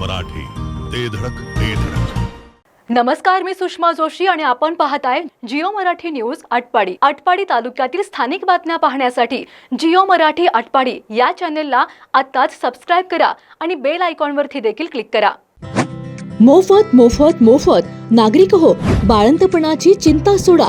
मराठी. ते धडक ते धडक. नमस्कार मी सुषमा जोशी आणि आपण पाहताय जिओ मराठी न्यूज आटपाडी. आटपाडी तालुक्यातील स्थानिक बातम्या पाहण्यासाठी जिओ मराठी आटपाडी या चॅनेलला आत्ताच सबस्क्राईब करा आणि बेल आयकॉनवरती देखील क्लिक करा. मोफत मोफत मोफत. नागरिक हो बाळंतपणाची चिंता सोडा.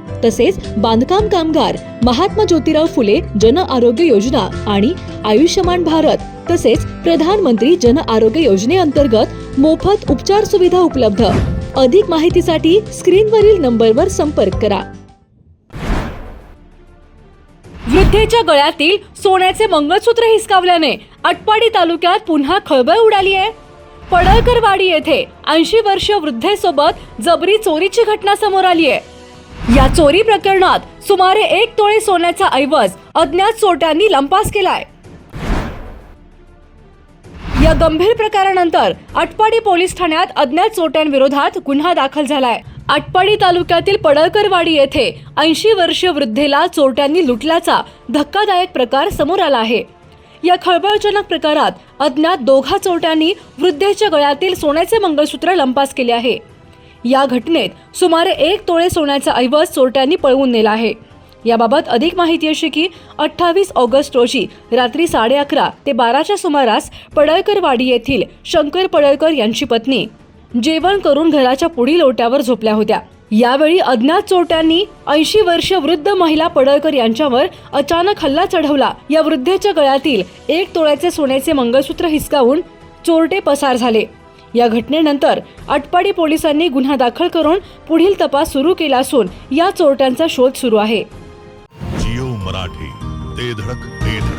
तसेच बांधकाम कामगार महात्मा ज्योतिराव फुले जन आरोग्य योजना आणि आयुष्यमान भारत तसेच प्रधानमंत्री जन आरोग्य योजनेअंतर्गत मोफत उपचार सुविधा उपलब्ध. अधिक माहितीसाठी स्क्रीनवरील नंबरवर संपर्क करा. वृद्धेच्या गळ्यातील सोन्याचे मंगळसूत्र हिसकावल्याने अटपाडी तालुक्यात पुन्हा खळबळ उडाली आहे. पडळकरवाडी येथे ऐंशी वर्ष वृद्धेसोबत जबरी चोरीची घटना समोर आली आहे. या चोरी प्रकरणात सुमारे एक तोळे सोन्याचा ऐवज अज्ञात चोरट्यांनी लंपास केलाय. या गंभीर प्रकारानंतर अटपाडी पोलीस ठाण्यात अज्ञात चोरट्यांविरोधात गुन्हा दाखल झालाय. आटपाडी तालुक्यातील पडळकरवाडी येथे ऐंशी वर्षीय वृद्धेला चोरट्यांनी लुटल्याचा धक्कादायक प्रकार समोर आला आहे. या खळबळजनक प्रकारात अज्ञात दोघा चोरट्यांनी वृद्धेच्या गळ्यातील सोन्याचे मंगळसूत्र लंपास केले आहे. या घटनेत सुमारे एक तोळे सोन्याचा ऐवज चोरट्यांनी पळवून नेला आहे. याबाबत अधिक माहिती अशी की अठ्ठावीस ऑगस्ट रोजी रात्री साडे अकरा ते बाराच्या सुमारास पडळकरवाडी येथील शंकर पडळकर यांची पत्नी जेवण करून घराच्या पुढील ओट्यावर झोपल्या होत्या. यावेळी अज्ञात चोरट्यांनी ऐंशी वर्ष वृद्ध महिला पडळकर यांच्यावर अचानक हल्ला चढवला. या वृद्धेच्या गळ्यातील एक तोळ्याचे सोन्याचे मंगळसूत्र हिसकावून चोरटे पसार झाले. या घटनेनंतर अटपाडी पोलिसांनी गुन्हा दाखल करून पुढील तपास सुरू केला असून या चोरट्यांचा शोध सुरू आहे. जिओ मराठी ते धडक ते